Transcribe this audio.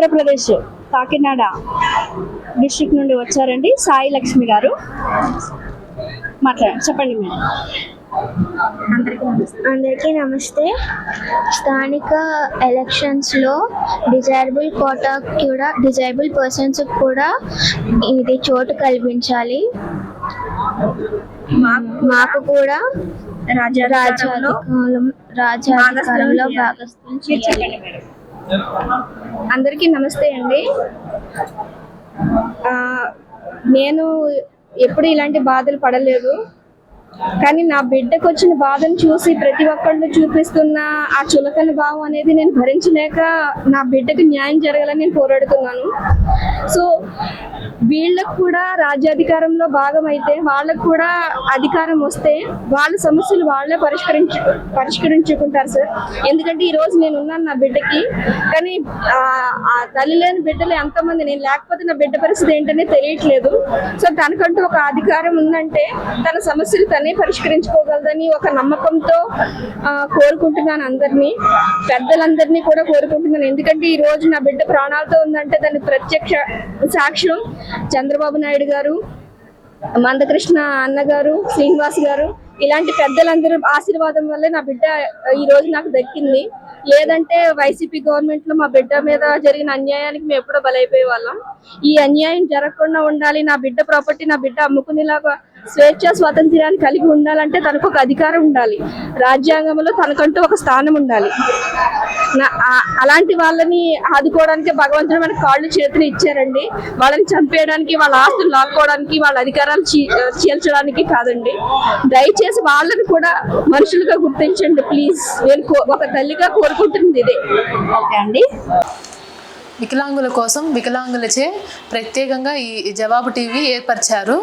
Andhra Pradesh Kakinada district నుండి వచ్చారండి సాయి లక్ష్మి గారు. మాట్లాడండి చెప్పండి మేడం. అందరికీ నమస్తే. స్థానిక ఎలక్షన్స్లో డిజైరబుల్ కోటా కూడా డిజైరబుల్ పర్సన్స్ కూడా ఇది చోటు కల్పించాలి. మాకు కూడా రాజ్యాధికారం రాజ్యాధికారంలో భాగస్వామ్యం అందరికీ నమస్తే అండి. నేను ఎప్పుడు ఇలాంటి బాధలు పడలేదు. కానీ నా బిడ్డకు వచ్చిన బాధను చూసి ప్రతి ఒక్కళ్ళు చూపిస్తున్న ఆ చులకన భావం అనేది నేను భరించలేక నా బిడ్డకు న్యాయం జరగాలని నేను పోరాడుతున్నాను. సో వీళ్ళకు కూడా రాజ్యాధికారంలో భాగం అయితే వాళ్ళకు కూడా అధికారం వస్తే వాళ్ళ సమస్యలు వాళ్ళే పరిష్కరించు పరిష్కరించుకుంటారు సార్. ఎందుకంటే ఈ రోజు నేను ఉన్నాను నా బిడ్డకి. కానీ ఆ ఆ తల్లి లేని బిడ్డలు ఎంతమంది? నేను లేకపోతే నా బిడ్డ పరిస్థితి ఏంటనే తెలియట్లేదు. సో తనకంటూ ఒక అధికారం ఉందంటే తన సమస్యలు తనే పరిష్కరించుకోగలదని ఒక నమ్మకంతో కోరుకుంటున్నాను అందరినీ. పెద్దలందరినీ కూడా కోరుకుంటున్నాను. ఎందుకంటే ఈ రోజు నా బిడ్డ ప్రాణాలతో ఉందంటే దాని ప్రత్యక్ష సాక్ష్యం. చంద్రబాబు నాయుడు గారు మందకృష్ణ అన్నగారు శ్రీనివాస్ గారు ఇలాంటి పెద్దలందరూ ఆశీర్వాదం వల్లే నా బిడ్డ ఈ రోజు నాకు దక్కింది. లేదంటే వైసీపీ గవర్నమెంట్లో మా బిడ్డ మీద జరిగిన అన్యాయానికి మేము ఎప్పుడో బలైపోయే వాళ్ళం ఈ అన్యాయం జరగకుండా ఉండాలి నా బిడ్డ ప్రాపర్టీ నా బిడ్డ అమ్ముకునేలాగా స్వేచ్ఛ స్వాతంత్ర్యాన్ని కలిగి ఉండాలంటే తనకు ఒక అధికారం ఉండాలి. రాజ్యాంగంలో తనకంటూ ఒక స్థానం ఉండాలి. నా- అలాంటి వాళ్ళని ఆదుకోవడానికి భగవంతుడు మనకి కాళ్ళు చేతులు ఇచ్చారండి. వాళ్ళని చంపేయడానికి వాళ్ళ ఆస్తులు లాక్కోవడానికి వాళ్ళ అధికారాలు చీ- చీల్చడానికి కాదండి. దయచేసి వాళ్ళని కూడా మనుషులుగా గుర్తించండి ప్లీజ్. నేను కో- ఒక తల్లిగా కోరుకుంటుంది ఇదే. ఓకే అండి. వికలాంగుల కోసం వికలాంగులచే ప్రత్యేకంగా ఈ జవాబు టీవీ ఏర్పరిచారు.